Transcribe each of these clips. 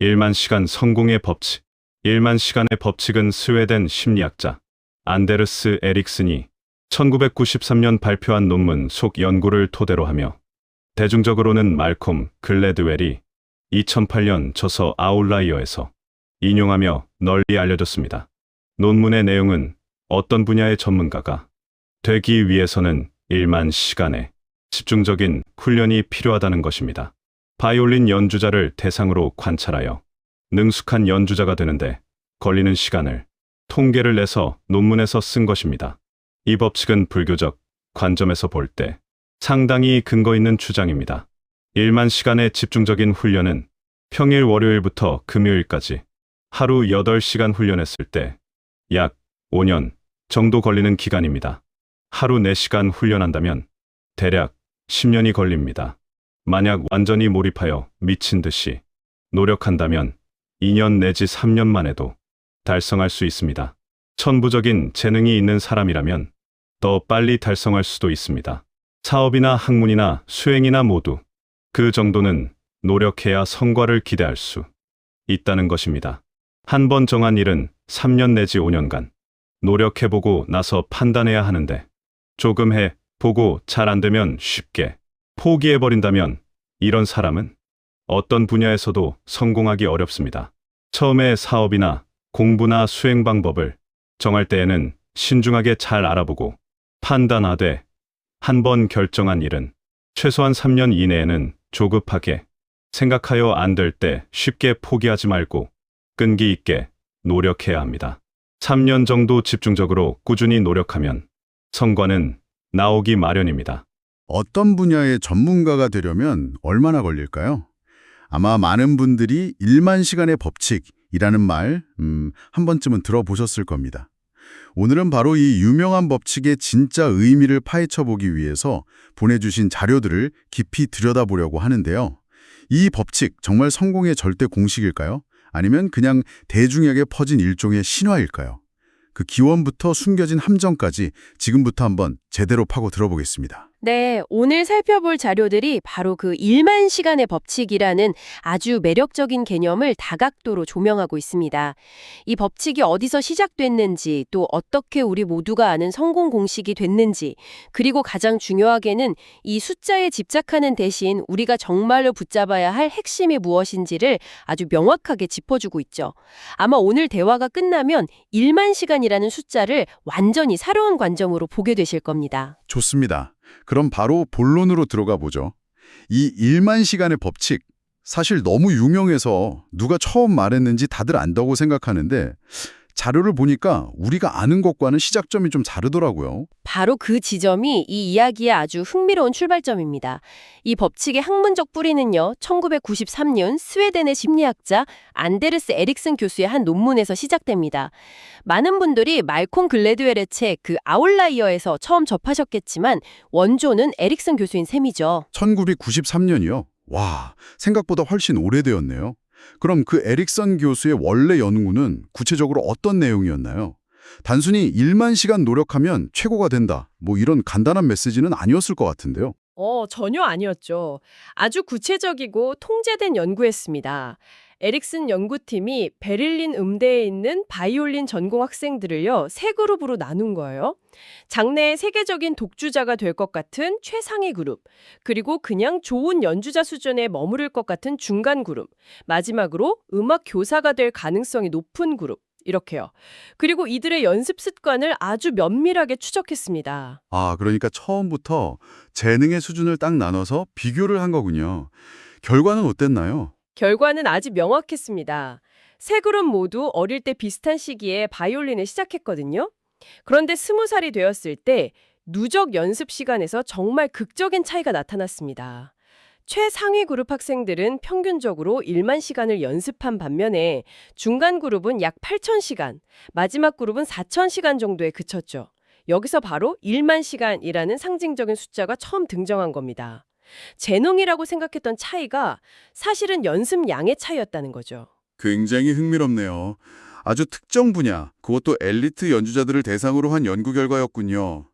1만 시간 성공의 법칙. 1만 시간의 법칙은 스웨덴 심리학자 안데르스 에릭슨이 1993년 발표한 논문 속 연구를 토대로 하며 대중적으로는 말콤 글래드웰이 2008년 저서 아웃라이어에서 인용하며 널리 알려졌습니다. 논문의 내용은 어떤 분야의 전문가가 되기 위해서는 1만 시간의 집중적인 훈련이 필요하다는 것입니다. 바이올린 연주자를 대상으로 관찰하여 능숙한 연주자가 되는데 걸리는 시간을 통계를 내서 논문에서 쓴 것입니다. 이 법칙은 불교적 관점에서 볼 때 상당히 근거 있는 주장입니다. 1만 시간의 집중적인 훈련은 평일 월요일부터 금요일까지 하루 8시간 훈련했을 때 약 5년 정도 걸리는 기간입니다. 하루 4시간 훈련한다면 대략 10년이 걸립니다. 만약 완전히 몰입하여 미친 듯이 노력한다면 2년 내지 3년만 해도 달성할 수 있습니다. 천부적인 재능이 있는 사람이라면 더 빨리 달성할 수도 있습니다. 사업이나 학문이나 수행이나 모두 그 정도는 노력해야 성과를 기대할 수 있다는 것입니다. 한 번 정한 일은 3년 내지 5년간 노력해보고 나서 판단해야 하는데 조금 해 보고 잘 안 되면 쉽게 포기해버린다면 이런 사람은 어떤 분야에서도 성공하기 어렵습니다. 처음에 사업이나 공부나 수행 방법을 정할 때에는 신중하게 잘 알아보고 판단하되 한 번 결정한 일은 최소한 3년 이내에는 조급하게 생각하여 안 될 때 쉽게 포기하지 말고 끈기 있게 노력해야 합니다. 3년 정도 집중적으로 꾸준히 노력하면 성과는 나오기 마련입니다. 어떤 분야의 전문가가 되려면 얼마나 걸릴까요? 아마 많은 분들이 1만 시간의 법칙이라는 말, 음, 한 번쯤은 들어보셨을 겁니다. 오늘은 바로 이 유명한 법칙의 진짜 의미를 파헤쳐 보기 위해서 보내주신 자료들을 깊이 들여다보려고 하는데요. 이 법칙 정말 성공의 절대 공식일까요? 아니면 그냥 대중에게 퍼진 일종의 신화일까요? 그 기원부터 숨겨진 함정까지 지금부터 한번 제대로 파고 들어보겠습니다. 네, 오늘 살펴볼 자료들이 바로 그 1만 시간의 법칙이라는 아주 매력적인 개념을 다각도로 조명하고 있습니다. 이 법칙이 어디서 시작됐는지, 또 어떻게 우리 모두가 아는 성공 공식이 됐는지, 그리고 가장 중요하게는 이 숫자에 집착하는 대신 우리가 정말로 붙잡아야 할 핵심이 무엇인지를 아주 명확하게 짚어주고 있죠. 아마 오늘 대화가 끝나면 1만 시간이라는 숫자를 완전히 새로운 관점으로 보게 되실 겁니다. 좋습니다. 그럼 바로 본론으로 들어가 보죠. 이 1만 시간의 법칙, 사실 너무 유명해서 누가 처음 말했는지 다들 안다고 생각하는데 자료를 보니까 우리가 아는 것과는 시작점이 좀 다르더라고요. 바로 그 지점이 이 이야기의 아주 흥미로운 출발점입니다. 이 법칙의 학문적 뿌리는요, 1993년 스웨덴의 심리학자 안데르스 에릭슨 교수의 한 논문에서 시작됩니다. 많은 분들이 말콤 글래드웰의 책 그 아웃라이어에서 처음 접하셨겠지만 원조는 에릭슨 교수인 셈이죠. 1993년이요? 와, 생각보다 훨씬 오래되었네요. 그럼 그 에릭선 교수의 원래 연구는 구체적으로 어떤 내용이었나요? 단순히 1만 시간 노력하면 최고가 된다. 뭐 이런 간단한 메시지는 아니었을 것 같은데요. 어, 전혀 아니었죠. 아주 구체적이고 통제된 연구였습니다. 에릭슨 연구팀이 베를린 음대에 있는 바이올린 전공 학생들을요, 세 그룹으로 나눈 거예요. 장래의 세계적인 독주자가 될 것 같은 최상위 그룹, 그리고 그냥 좋은 연주자 수준에 머무를 것 같은 중간 그룹, 마지막으로 음악 교사가 될 가능성이 높은 그룹, 이렇게요. 그리고 이들의 연습 습관을 아주 면밀하게 추적했습니다. 아, 그러니까 처음부터 재능의 수준을 딱 나눠서 비교를 한 거군요. 결과는 어땠나요? 결과는 아주 명확했습니다. 세 그룹 모두 어릴 때 비슷한 시기에 바이올린을 시작했거든요. 그런데 스무 살이 되었을 때 누적 연습 시간에서 정말 극적인 차이가 나타났습니다. 최상위 그룹 학생들은 평균적으로 1만 시간을 연습한 반면에 중간 그룹은 약 8천 시간, 마지막 그룹은 4천 시간 정도에 그쳤죠. 여기서 바로 1만 시간이라는 상징적인 숫자가 처음 등장한 겁니다. 재능이라고 생각했던 차이가 사실은 연습 양의 차이였다는 거죠. 굉장히 흥미롭네요. 아주 특정 분야, 그것도 엘리트 연주자들을 대상으로 한 연구 결과였군요.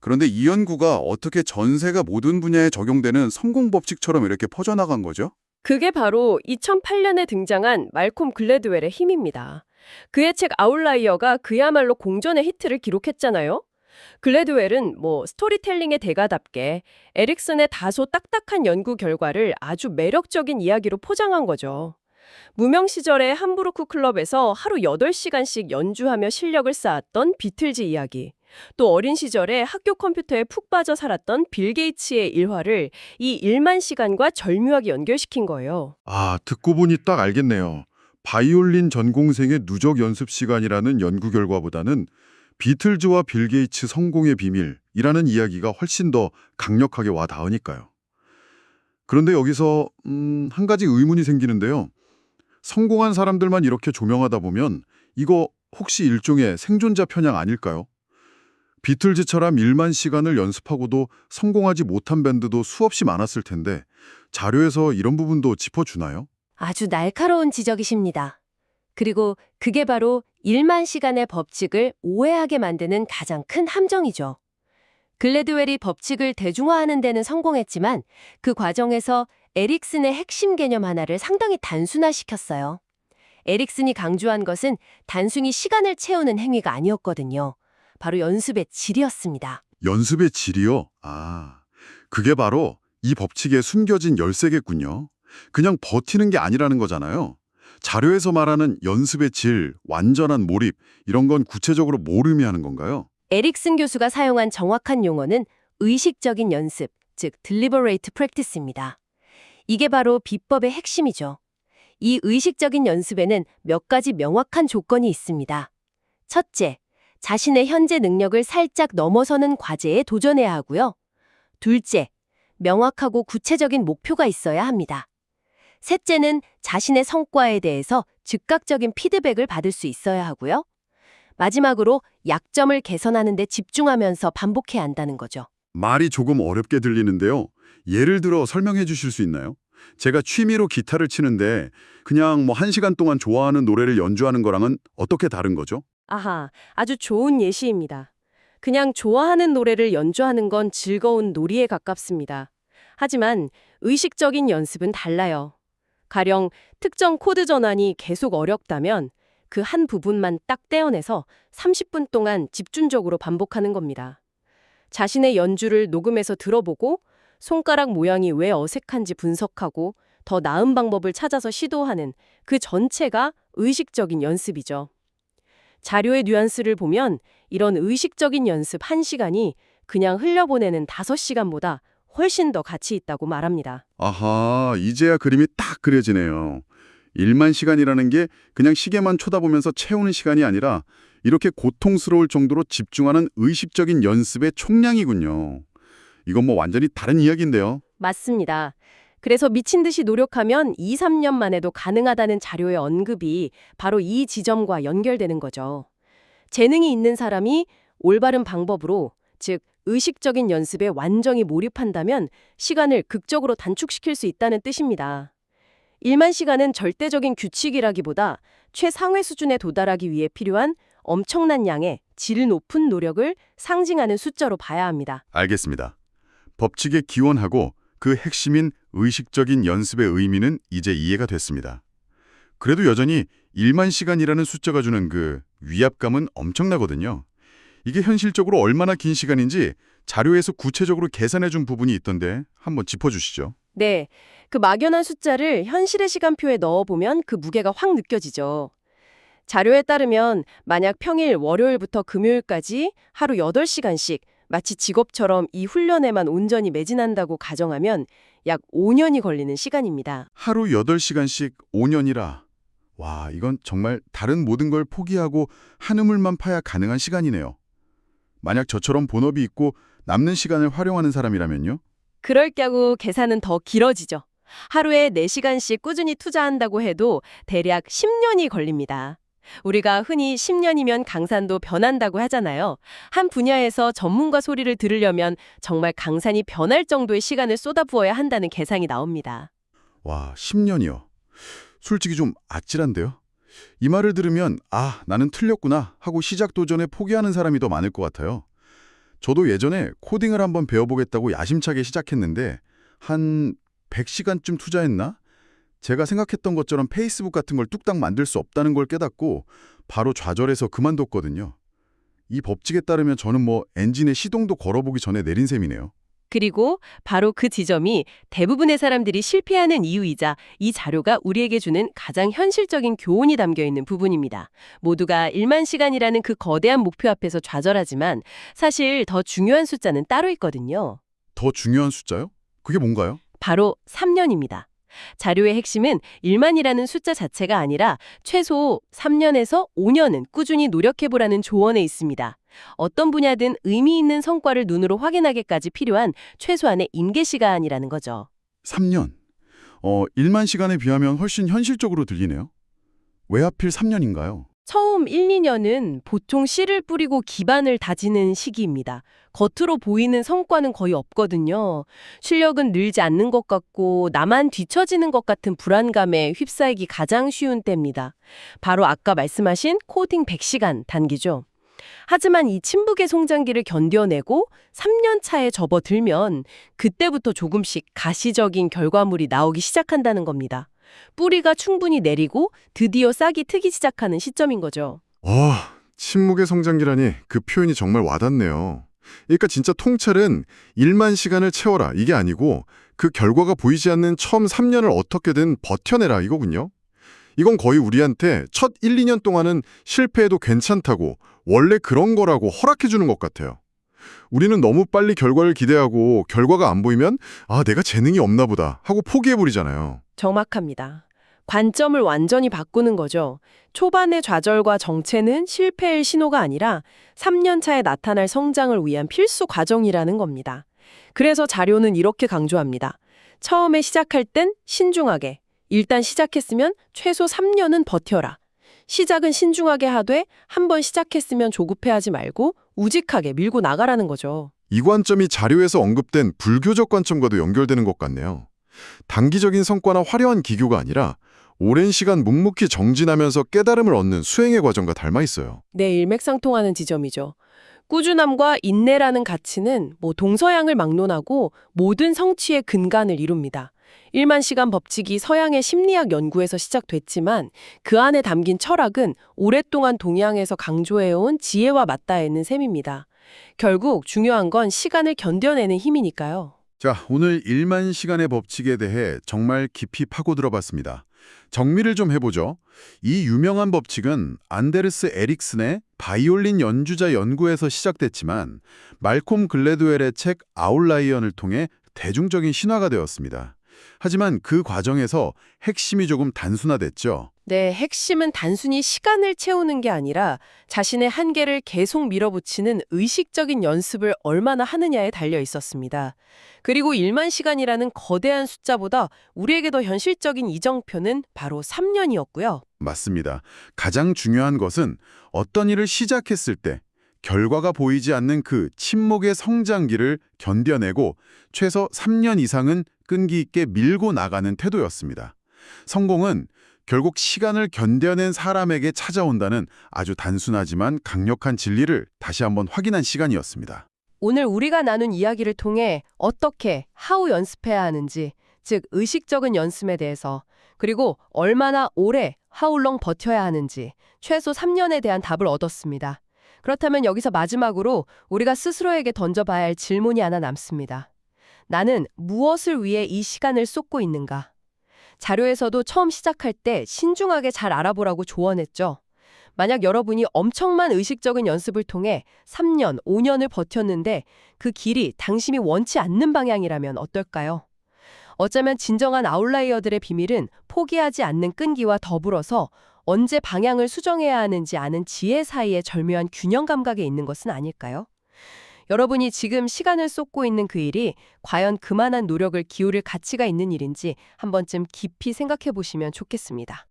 그런데 이 연구가 어떻게 전세가 모든 분야에 적용되는 성공 법칙처럼 이렇게 퍼져나간 거죠? 그게 바로 2008년에 등장한 말콤 글래드웰의 힘입니다. 그의 책 아웃라이어가 그야말로 공전의 히트를 기록했잖아요. 글래드웰은 뭐 스토리텔링의 대가답게 에릭슨의 다소 딱딱한 연구 결과를 아주 매력적인 이야기로 포장한 거죠. 무명 시절에 함부르크 클럽에서 하루 8시간씩 연주하며 실력을 쌓았던 비틀즈 이야기. 또 어린 시절에 학교 컴퓨터에 푹 빠져 살았던 빌 게이츠의 일화를 이 1만 시간과 절묘하게 연결시킨 거예요. 아, 듣고 보니 딱 알겠네요. 바이올린 전공생의 누적 연습 시간이라는 연구 결과보다는 비틀즈와 빌 게이츠 성공의 비밀이라는 이야기가 훨씬 더 강력하게 와 닿으니까요. 그런데 여기서 음, 한 가지 의문이 생기는데요. 성공한 사람들만 이렇게 조명하다 보면 이거 혹시 일종의 생존자 편향 아닐까요? 비틀즈처럼 1만 시간을 연습하고도 성공하지 못한 밴드도 수없이 많았을 텐데 자료에서 이런 부분도 짚어주나요? 아주 날카로운 지적이십니다. 그리고 그게 바로 1만 시간의 법칙을 오해하게 만드는 가장 큰 함정이죠. 글래드웰이 법칙을 대중화하는 데는 성공했지만 그 과정에서 에릭슨의 핵심 개념 하나를 상당히 단순화시켰어요. 에릭슨이 강조한 것은 단순히 시간을 채우는 행위가 아니었거든요. 바로 연습의 질이었습니다. 연습의 질이요? 아, 그게 바로 이 법칙에 숨겨진 열쇠겠군요. 그냥 버티는 게 아니라는 거잖아요. 자료에서 말하는 연습의 질, 완전한 몰입, 이런 건 구체적으로 뭘 의미하는 건가요? 에릭슨 교수가 사용한 정확한 용어는 의식적인 연습, 즉 deliberate practice입니다. 이게 바로 비법의 핵심이죠. 이 의식적인 연습에는 몇 가지 명확한 조건이 있습니다. 첫째, 자신의 현재 능력을 살짝 넘어서는 과제에 도전해야 하고요. 둘째, 명확하고 구체적인 목표가 있어야 합니다. 셋째는 자신의 성과에 대해서 즉각적인 피드백을 받을 수 있어야 하고요. 마지막으로 약점을 개선하는 데 집중하면서 반복해야 한다는 거죠. 말이 조금 어렵게 들리는데요. 예를 들어 설명해 주실 수 있나요? 제가 취미로 기타를 치는데 그냥 뭐 한 시간 동안 좋아하는 노래를 연주하는 거랑은 어떻게 다른 거죠? 아하, 아주 좋은 예시입니다. 그냥 좋아하는 노래를 연주하는 건 즐거운 놀이에 가깝습니다. 하지만 의식적인 연습은 달라요. 가령 특정 코드 전환이 계속 어렵다면 그 한 부분만 딱 떼어내서 30분 동안 집중적으로 반복하는 겁니다. 자신의 연주를 녹음해서 들어보고 손가락 모양이 왜 어색한지 분석하고 더 나은 방법을 찾아서 시도하는 그 전체가 의식적인 연습이죠. 자료의 뉘앙스를 보면 이런 의식적인 연습 1시간이 그냥 흘려보내는 5시간보다 훨씬 더 가치 있다고 말합니다. 아하, 이제야 그림이 딱 그려지네요. 1만 시간이라는 게 그냥 시계만 쳐다보면서 채우는 시간이 아니라 이렇게 고통스러울 정도로 집중하는 의식적인 연습의 총량이군요. 이건 뭐 완전히 다른 이야기인데요. 맞습니다. 그래서 미친 듯이 노력하면 2, 3년만 해도 가능하다는 자료의 언급이 바로 이 지점과 연결되는 거죠. 재능이 있는 사람이 올바른 방법으로, 즉 의식적인 연습에 완전히 몰입한다면 시간을 극적으로 단축시킬 수 있다는 뜻입니다. 1만 시간은 절대적인 규칙이라기보다 최상위 수준에 도달하기 위해 필요한 엄청난 양의 질 높은 노력을 상징하는 숫자로 봐야 합니다. 알겠습니다. 법칙의 기원하고 그 핵심인 의식적인 연습의 의미는 이제 이해가 됐습니다. 그래도 여전히 1만 시간이라는 숫자가 주는 그 위압감은 엄청나거든요. 이게 현실적으로 얼마나 긴 시간인지 자료에서 구체적으로 계산해 준 부분이 있던데 한번 짚어주시죠. 네, 그 막연한 숫자를 현실의 시간표에 넣어보면 그 무게가 확 느껴지죠. 자료에 따르면 만약 평일 월요일부터 금요일까지 하루 8시간씩 마치 직업처럼 이 훈련에만 온전히 매진한다고 가정하면 약 5년이 걸리는 시간입니다. 하루 8시간씩 5년이라. 와, 이건 정말 다른 모든 걸 포기하고 한 우물만 파야 가능한 시간이네요. 만약 저처럼 본업이 있고 남는 시간을 활용하는 사람이라면요? 그럴 경우 계산은 더 길어지죠. 하루에 4시간씩 꾸준히 투자한다고 해도 대략 10년이 걸립니다. 우리가 흔히 10년이면 강산도 변한다고 하잖아요. 한 분야에서 전문가 소리를 들으려면 정말 강산이 변할 정도의 시간을 쏟아부어야 한다는 계산이 나옵니다. 와, 10년이요. 솔직히 좀 아찔한데요? 이 말을 들으면 아, 나는 틀렸구나 하고 시작 도전에 포기하는 사람이 더 많을 것 같아요. 저도 예전에 코딩을 한번 배워보겠다고 야심차게 시작했는데 한 100시간쯤 투자했나? 제가 생각했던 것처럼 페이스북 같은 걸 뚝딱 만들 수 없다는 걸 깨닫고 바로 좌절해서 그만뒀거든요. 이 법칙에 따르면 저는 뭐 엔진의 시동도 걸어보기 전에 내린 셈이네요. 그리고 바로 그 지점이 대부분의 사람들이 실패하는 이유이자 이 자료가 우리에게 주는 가장 현실적인 교훈이 담겨 있는 부분입니다. 모두가 1만 시간이라는 그 거대한 목표 앞에서 좌절하지만 사실 더 중요한 숫자는 따로 있거든요. 더 중요한 숫자요? 그게 뭔가요? 바로 3년입니다. 자료의 핵심은 1만이라는 숫자 자체가 아니라 최소 3년에서 5년은 꾸준히 노력해보라는 조언에 있습니다. 어떤 분야든 의미 있는 성과를 눈으로 확인하기까지 필요한 최소한의 인계 시간이라는 거죠. 3년. 어, 1만 시간에 비하면 훨씬 현실적으로 들리네요. 왜 하필 3년인가요? 처음 1, 2년은 보통 씨를 뿌리고 기반을 다지는 시기입니다. 겉으로 보이는 성과는 거의 없거든요. 실력은 늘지 않는 것 같고 나만 뒤처지는 것 같은 불안감에 휩싸이기 가장 쉬운 때입니다. 바로 아까 말씀하신 코딩 100시간 단기죠. 하지만 이 침묵의 성장기를 견뎌내고 3년 차에 접어들면 그때부터 조금씩 가시적인 결과물이 나오기 시작한다는 겁니다. 뿌리가 충분히 내리고 드디어 싹이 트기 시작하는 시점인 거죠. 아, 침묵의 성장기라니 그 표현이 정말 와닿네요. 그러니까 진짜 통찰은 1만 시간을 채워라 이게 아니고 그 결과가 보이지 않는 처음 3년을 어떻게든 버텨내라 이거군요. 이건 거의 우리한테 첫 1, 2년 동안은 실패해도 괜찮다고 원래 그런 거라고 허락해 주는 것 같아요. 우리는 너무 빨리 결과를 기대하고 결과가 안 보이면 아, 내가 재능이 없나 보다 하고 포기해 버리잖아요. 정확합니다. 관점을 완전히 바꾸는 거죠. 초반의 좌절과 정체는 실패의 신호가 아니라 3년 차에 나타날 성장을 위한 필수 과정이라는 겁니다. 그래서 자료는 이렇게 강조합니다. 처음에 시작할 땐 신중하게, 일단 시작했으면 최소 3년은 버텨라. 시작은 신중하게 하되 한 번 시작했으면 조급해하지 말고 우직하게 밀고 나가라는 거죠. 이 관점이 자료에서 언급된 불교적 관점과도 연결되는 것 같네요. 단기적인 성과나 화려한 기교가 아니라 오랜 시간 묵묵히 정진하면서 깨달음을 얻는 수행의 과정과 닮아 있어요. 네, 일맥상통하는 지점이죠. 꾸준함과 인내라는 가치는 뭐 동서양을 막론하고 모든 성취의 근간을 이룹니다. 1만 시간 법칙이 서양의 심리학 연구에서 시작됐지만 그 안에 담긴 철학은 오랫동안 동양에서 강조해온 지혜와 맞닿아 있는 셈입니다. 결국 중요한 건 시간을 견뎌내는 힘이니까요. 자, 오늘 1만 시간의 법칙에 대해 정말 깊이 파고들어봤습니다. 정리를 좀 해보죠. 이 유명한 법칙은 안데르스 에릭슨의 바이올린 연주자 연구에서 시작됐지만 말콤 글래드웰의 책 아웃라이언을 통해 대중적인 신화가 되었습니다. 하지만 그 과정에서 핵심이 조금 단순화됐죠. 네, 핵심은 단순히 시간을 채우는 게 아니라 자신의 한계를 계속 밀어붙이는 의식적인 연습을 얼마나 하느냐에 달려 있었습니다. 그리고 1만 시간이라는 거대한 숫자보다 우리에게 더 현실적인 이정표는 바로 3년이었고요. 맞습니다. 가장 중요한 것은 어떤 일을 시작했을 때 결과가 보이지 않는 그 침묵의 성장기를 견뎌내고 최소 3년 이상은 끈기 있게 밀고 나가는 태도였습니다. 성공은 결국 시간을 견뎌낸 사람에게 찾아온다는 아주 단순하지만 강력한 진리를 다시 한번 확인한 시간이었습니다. 오늘 우리가 나눈 이야기를 통해 어떻게 하우 연습해야 하는지, 즉 의식적인 연습에 대해서 그리고 얼마나 오래 하울렁 버텨야 하는지 최소 3년에 대한 답을 얻었습니다. 그렇다면 여기서 마지막으로 우리가 스스로에게 던져봐야 할 질문이 하나 남습니다. 나는 무엇을 위해 이 시간을 쏟고 있는가? 자료에서도 처음 시작할 때 신중하게 잘 알아보라고 조언했죠. 만약 여러분이 엄청난 의식적인 연습을 통해 3년, 5년을 버텼는데 그 길이 당신이 원치 않는 방향이라면 어떨까요? 어쩌면 진정한 아웃라이어들의 비밀은 포기하지 않는 끈기와 더불어서 언제 방향을 수정해야 하는지 아는 지혜 사이의 절묘한 균형 감각에 있는 것은 아닐까요? 여러분이 지금 시간을 쏟고 있는 그 일이 과연 그만한 노력을 기울일 가치가 있는 일인지 한 번쯤 깊이 생각해 보시면 좋겠습니다.